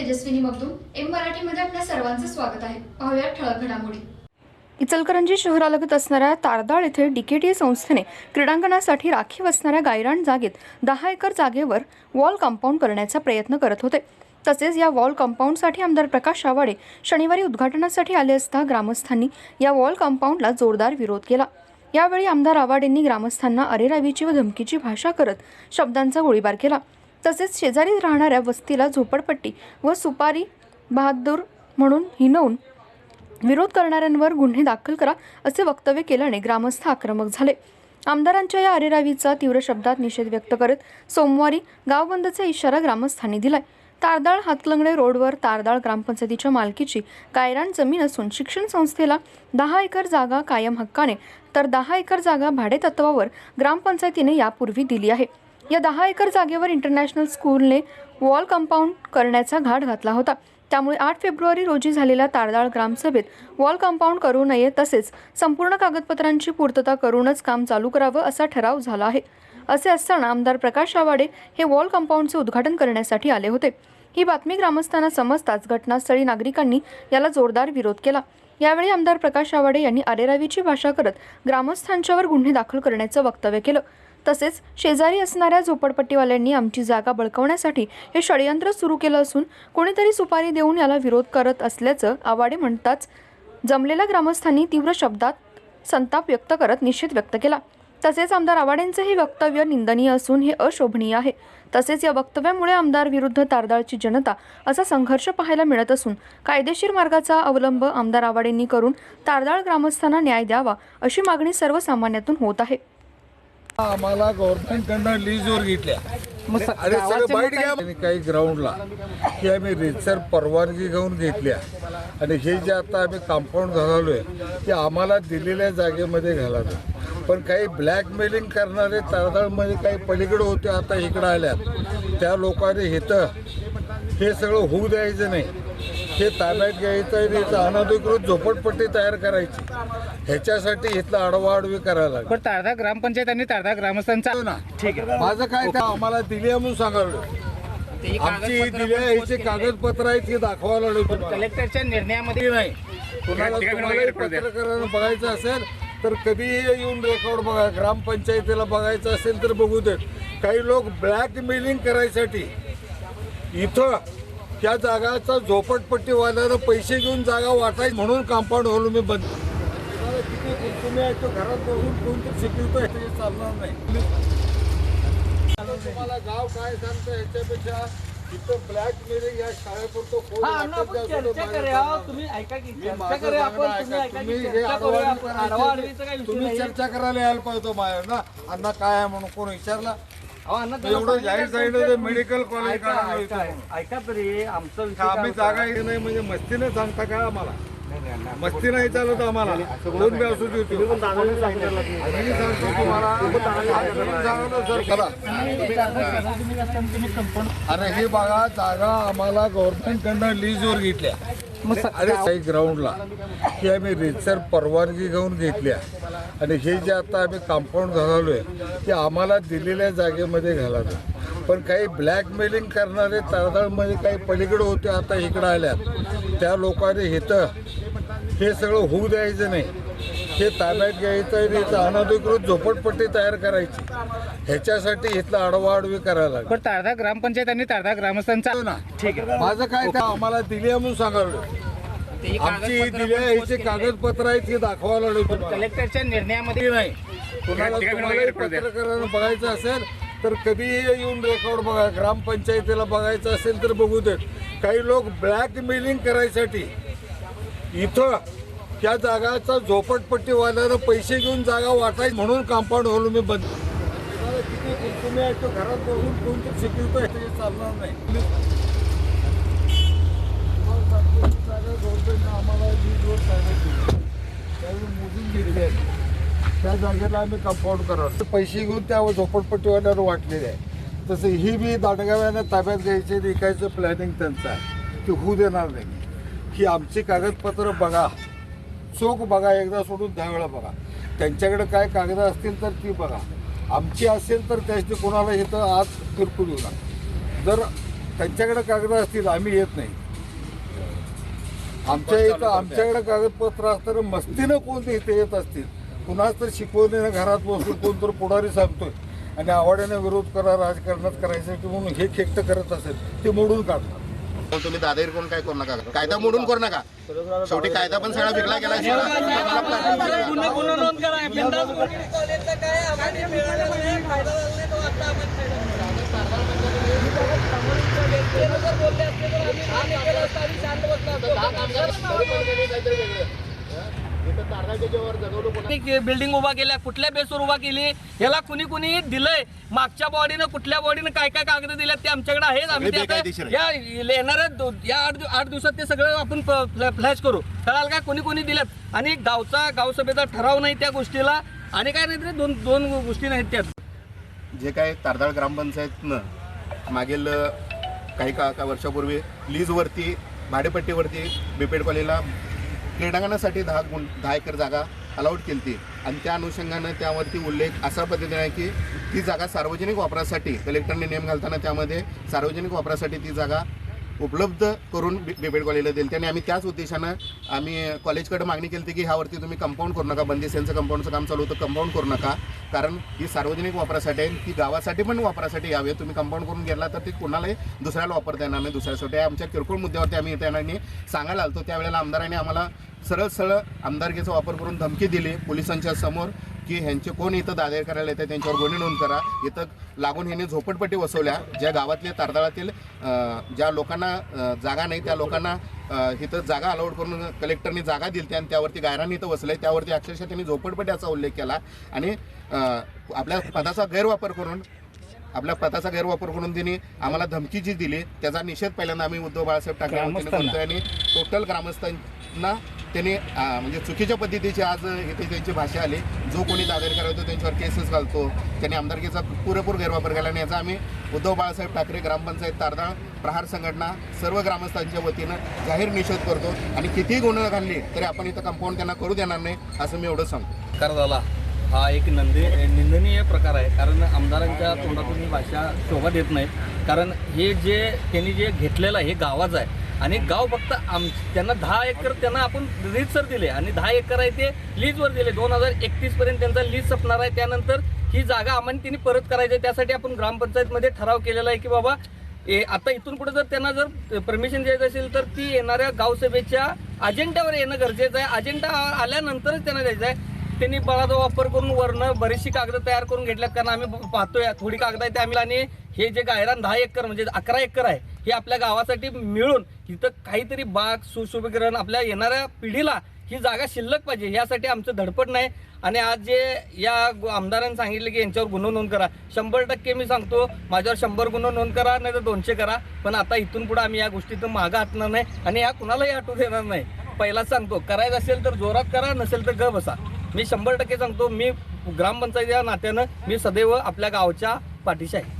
Tejaswini Magdum M मराठीमध्ये आपल्या सर्वांचं स्वागत आहे. पाहूया ठळक घडामोडी. इचलकरंजी शहरालगत असणाऱ्या तारदाळ येथे डीकेटी संस्थेने क्रीडांगणासाठी राखीव असणाऱ्या गायरान जागेत दहा एकर जागेवर वॉल कंपाऊंड करण्याचा प्रयत्न करत होते. तसेच या वॉल कंपाऊंडसाठी आमदार प्रकाश आवाडे शनिवारी उद्घाटनासाठी आले असता ग्रामस्थांनी या वॉल कंपाऊंडला जोरदार विरोध केला. यावेळी आमदार आवाडेंनी ग्रामस्थांना अरेरावीची व धमकीची भाषा करत शब्दांचा गोळीबार केला. तसेच शेजारी राहणाऱ्या वस्तीला झोपडपट्टी व सुपारी बहादूर म्हणून हिनवून विरोध करणाऱ्यांवर गुन्हे दाखल करा असे वक्तव्य केल्याने ग्रामस्थ आक्रमक झाले. आमदारांच्या या अरेरावीचा तीव्र शब्दात निषेध व्यक्त करत सोमवारी गाव बंदचा इशारा ग्रामस्थांनी दिलाय. तारदाळ हातलंगडे रोडवर तारदाळ ग्रामपंचायतीच्या मालकीची कायराण जमीन असून शिक्षण संस्थेला दहा एकर जागा कायम हक्काने तर दहा एकर जागा भाडेतत्वावर ग्रामपंचायतीने यापूर्वी दिली आहे. या दहा एकर जागेवर इंटरनॅशनल स्कूलने वॉल कंपाऊंड करण्याचा घाट घातला होता. त्यामुळे आठ फेब्रुवारी रोजी झालेल्या तारदाळ ग्रामसभेत वॉल कंपाऊंड करू नये तसेच संपूर्ण कागदपत्रांची पूर्तता करूनच काम चालू करावं असा ठराव झाला आहे. असे असताना आमदार प्रकाश आवाडे हे वॉल कंपाऊंडचे उद्घाटन करण्यासाठी आले होते. ही बातमी ग्रामस्थांना समजताच घटनास्थळी नागरिकांनी याला जोरदार विरोध केला. यावेळी आमदार प्रकाश आवाडे यांनी अरेरावीची भाषा करत ग्रामस्थांच्यावर गुन्हे दाखल करण्याचं वक्तव्य केलं. तसेच शेजारी असणाऱ्या झोपडपट्टीवाल्यांनी आमची जागा बळकवण्यासाठी हे षडयंत्र सुरू केलं असून कोणीतरी सुपारी देऊन याला विरोध करत असल्याचं आवाडे म्हणताच जमलेल्या ग्रामस्थांनी तीव्र शब्दात संताप व्यक्त करत निषेध व्यक्त केला. तसेच आमदार आवाडेंचे हे वक्तव्य निंदनीय असून हे अशोभनीय आहे. तसेच या वक्तव्यामुळे आमदार विरुद्ध तारदाळची जनता असा संघर्ष पाहायला मिळत असून कायदेशीर मार्गाचा अवलंब आमदार आवाडेंनी करून तारदाळ ग्रामस्थांना न्याय द्यावा अशी मागणी सर्वसामान्यातून होत आहे. आम्हाला गव्हर्नमेंटकडनं लीजवर घेतल्या. मग स- अरे सगळं बाईट घ्या. आणि काही ग्राउंडला की आम्ही रितसर परवानगी घेऊन घेतल्या. आणि हे जे आता आम्ही कंपाऊंड घालवलोय ते आम्हाला दिलेल्या जागेमध्ये घालावं पण काही ब्लॅकमेलिंग करणारे तारदाळमध्ये काही पलीकडे होते आता इकडं आल्यात. त्या लोकांनी इथं हे सगळं होऊ द्यायचं नाही. हे ताब्यात घ्यायचं आणि इथं अनधिकृत झोपडपट्टी तयार करायची. ह्याच्यासाठी इथलं आडवाआडवी करायला लागलं. पण तारदा ग्रामपंचायत आणि तारदा ग्रामस्थांचा. ना. ठीक आहे. माझं काय काय आम्हाला दिली आहे म्हणून सांगालो ते आमची कागदपत्र दिली आहे आपण ह्याचे पोस्ट केली. कागदपत्र आहेत हे दाखवायला लागलो तुम्हाला. कलेक्टरच्या निर्णयामध्ये ते नाही. कुणाला तुम्हालाही. पत्रकारांना बघायचं असेल तर कधीही येऊन रेकॉर्ड बघा. ग्रामपंचायतीला बघायचं असेल तर बघू देत. काही लोक ब्लॅकमेलिंग करायसाठी इथं त्या जागाचा झोपडपट्टीवाल्यानं पैसे घेऊन जागा वाटायची म्हणून कंपाऊंड घालून मी बंद किती तुम्ही आहे तो घरात बघून कोणतरी शिकवतोय हे चालणार नाही. तुम्हाला गाव काय सांगतं मेलिंग या शाळेपुरतं चर्चा तुम्ही ऐका की चर्चा करूया आपण हे तुम्ही चर्चा करायला यायला पाहिजे माझ्यावर ना. अण्णा काय आहे म्हणून कोण विचारला? एवढं जाहीर सांगितलं मेडिकल कॉलेज ऐका, तरी आमचं आम्ही होता? जागा हे नाही म्हणजे मस्तीने सांगता का आम्हाला मस्ती नाही चालत आम्हाला दोन बी असू देतो मी सांगतो तुम्हाला अरे हे बघा जागा आम्हाला गव्हर्नमेंटकडनं लीजवर घेतल्या अरे काही ग्राउंडला की आम्ही रितसर परवानगी घेऊन घेतल्या आणि हे जे आता आम्ही कंपाऊंड घालवलोय ते आम्हाला दिलेल्या जागेमध्ये घालावं. पण काही ब्लॅकमेलिंग करणारे तारदाळमध्ये काही पलीकडे होते आता इकडं आल्यात. त्या लोकांनी इथं हे सगळं होऊ द्यायचं नाही. हे ताब्यात घ्यायचं आणि इथं अनधिकृत झोपडपट्टी तयार करायची. ह्याच्यासाठी इथलं आडवाआडवी करायला लागलं. पण तारदा ग्रामपंचायत आणि तारदा ग्रामस्थांचा ना. ठीक आहे. माझं काय काम आम्हाला दिली आहे म्हणून तेही आमची ही दिली आहे. कागदपत्र आहेत ही दाखवायला लागलो तुम्हाला. कलेक्टरच्या निर्णयामध्ये ती नाही. कुणाला तुम्हालाही पत्रकारांना बघायचं असेल तर कधीही येऊन रेकॉर्ड बघा. ग्रामपंचायतीला बघायचं असेल तर बघू देत. काही लोक ब्लॅकमेलिंग करायसाठी इथं त्या जागाचा झोपडपट्टीवाल्यानं पैसे घेऊन जागा वाटायची म्हणून कंपाऊंड हॉल मी बंद तुम्हाला किती तुम्ही आहे तो घरात बघून कोणतं शिकवतोय ते चालणार नाही. जागा गव्हर्नमेंटनं आम्हाला वीज रोड ताब्यात दिली. त्यावेळी मोजून घेतले त्या जागेला आम्ही कंपाऊंड करणार. पैसे घेऊन त्या झोपडपट्टीवाल्यावर वाटलेले आहे. तसं ही बी दांडगाव्यानं ताब्यात घ्यायचे विकायचं प्लॅनिंग त्यांचं आहे. ते होऊ देणार नाही. की आमची कागदपत्र बघा. चोख बघा एकदा सोडून दहा वेळा बघा. त्यांच्याकडे काय कागद असतील तर ती बघा. आमची असेल तर त्याची कोणाला इथं आज किरकोळ येऊ नका. जर त्यांच्याकडे कागद असतील आम्ही येत नाही. आमच्या इथं आमच्याकडे कागदपत्र असताना मस्तीनं कोणते इथे येत असतील? कुणाच तर शिकवणीनं घरात बसून कोण तर पुढारी सांगतोय. आणि आवडीने विरोध करा राजकारणात करायसाठी म्हणून हे खेकट करत असेल ते मोडून काढणार पण तुम्ही दादागिरी करून काय करू नका कायदा मोडून करू नका शेवटी कायदा पण सगळा विकला गेला तुम्हाला. बिल्डिंग उभा केल्या कुठल्या बेसवर उभा केली याला कुणी कुणी दिलंय? मागच्या बॉडीनं कुठल्या बॉडीनं काय काय कागद दिल्यात ते आमच्याकडे आहेत. आम्ही ते. या येणाऱ्या या आठ आठ दिवसात ते सगळं आपण फ्लॅश करू. कळाल काय? कोणी कोणी दिल्यात. आणि गावचा गावसभेचा ठराव नाही त्या गोष्टीला. आणि काय नाही दोन दोन गोष्टी नाहीत त्यात. जे काय तारदाळ ग्रामपंचायतनं मागील काही का वर्षापूर्वी लीजवरती भाडेपट्टीवरती बिपेडपालीला क्रीडांगणासाठी दहा गुण दहा एकर जागा अलाउड केली ती आणि त्या अनुषंगानं त्यावरती उल्लेख असा पद्धतीने आहे की ती जागा सार्वजनिक वापरासाठी कलेक्टरने नियम घालताना त्यामध्ये सार्वजनिक वापरासाठी ती जागा उपलब्ध करून बि- कॉलेजला दिली आणि आम्ही त्याच उद्देशानं आम्ही कॉलेजकडे मागणी केली होती की ह्यावरती तुम्ही कंपाऊंड करू नका बंदिस्तांचं कंपाऊंडचं काम चालू होतं कंपाऊंड करू नका. कारण ही सार्वजनिक वापरासाठी आहे ती गावासाठी पण वापरासाठी यावे. तुम्ही कंपाऊंड करून गेला तर ती कोणालाही दुसऱ्याला वापरता येणार नाही दुसऱ्यासाठी. आमच्या किरकोळ मुद्द्यावरती आम्ही येत्या येणार सांगायला आलो त्यावेळेला आमदारांनी आम्हाला सरळ सरळ आमदारकीचा वापर करून धमकी दिली पोलिसांच्या समोर की ह्यांचे कोण इथं दादर करायला येतात त्यांच्यावर गुन्हे नोंद करा इथं लागून ह्यांनी झोपडपट्टी बसवल्या ज्या गावातल्या तारदाळातील ज्या लोकांना जागा नाही त्या लोकांना इथं जागा अलाउड करून कलेक्टरनी जागा दिली आणि त्यावरती गायरान इथं बसले त्यावरती अक्षरशः त्यांनी झोपडपट्टी उल्लेख केला आणि आपल्या पदाचा गैरवापर करून आपल्या पदाचा गैरवापर करून त्यांनी आम्हाला धमकी जी दिली त्याचा निषेध पहिल्यांदा आम्ही उद्धव बाळासाहेब ठाकरे. करतोय आणि टोटल ना त्यांनी म्हणजे चुकीच्या पद्धतीची आज इथे त्यांची भाषा आली. जो कोणी दादर होतो त्यांच्यावर केसेस घालतो. त्यांनी आमदारकीचा पुरेपूर गैरवापर केला आणि याचा आम्ही उद्धव बाळासाहेब ठाकरे ग्रामपंचायत तारदाळ प्रहार संघटना सर्व ग्रामस्थांच्या वतीनं जाहीर निषेध करतो. आणि कितीही गुन्हे घालली तरी आपण इथं कंपाऊंड त्यांना करू देणार नाही असं मी एवढं सांगतो. कर झाला हा एक नंदी निंदनीय प्रकार आहे. कारण आमदारांच्या तोंडातून ही भाषा शोभा देत नाही. कारण हे जे त्यांनी जे घेतलेलं आहे हे गावाचं आहे. आणि गाव फक्त आम त्यांना दहा एकर त्यांना आपण रीतसर दिले. आणि दहा एकर आहे ते लीजवर दिले. दोन हजार एकतीसपर्यंत त्यांचा लीज संपणार आहे. त्यानंतर ही जागा आम्हाला त्यांनी परत करायची आहे. त्यासाठी आपण ग्रामपंचायतमध्ये ठराव केलेला आहे की बाबा ए आता इथून पुढे जर त्यांना जर परमिशन द्यायचं असेल तर ती येणाऱ्या गावसभेच्या अजेंड्यावर येणं गरजेचं आहे. अजेंडा आल्यानंतरच त्यांना द्यायचं आहे. त्यांनी बळाचा वापर करून वरनं बरीचशी कागद तयार करून घेतल्यात. कारण आम्ही पाहतोय थोडी कागद आहे ते आम्ही आणि हे जे गायरान दहा एकर म्हणजे अकरा एकर आहे हे आपल्या गावासाठी मिळून इथं काहीतरी बाग सुशोभीकरण आपल्या येणाऱ्या पिढीला ही जागा शिल्लक पाहिजे. यासाठी आमचं धडपड नाही. आणि आज जे या गु- आमदारांनी सांगितलं की यांच्यावर गुन्हा नोंद करा. शंभर टक्के मी सांगतो माझ्यावर शंभर गुन्हा नोंद करा नाही तर दोनशे करा. पण आता इथून पुढे आम्ही या गोष्टीतून मागं हटणार नाही आणि या कुणालाही हटू देणार नाही. पहिलाच सांगतो करायचं असेल तर जोरात करा नसेल तर ग बसा. मी शंभर टक्के सांगतो मी ग्रामपंचायत या नात्यानं मी सदैव आपल्या गावच्या पाठीशी आहे.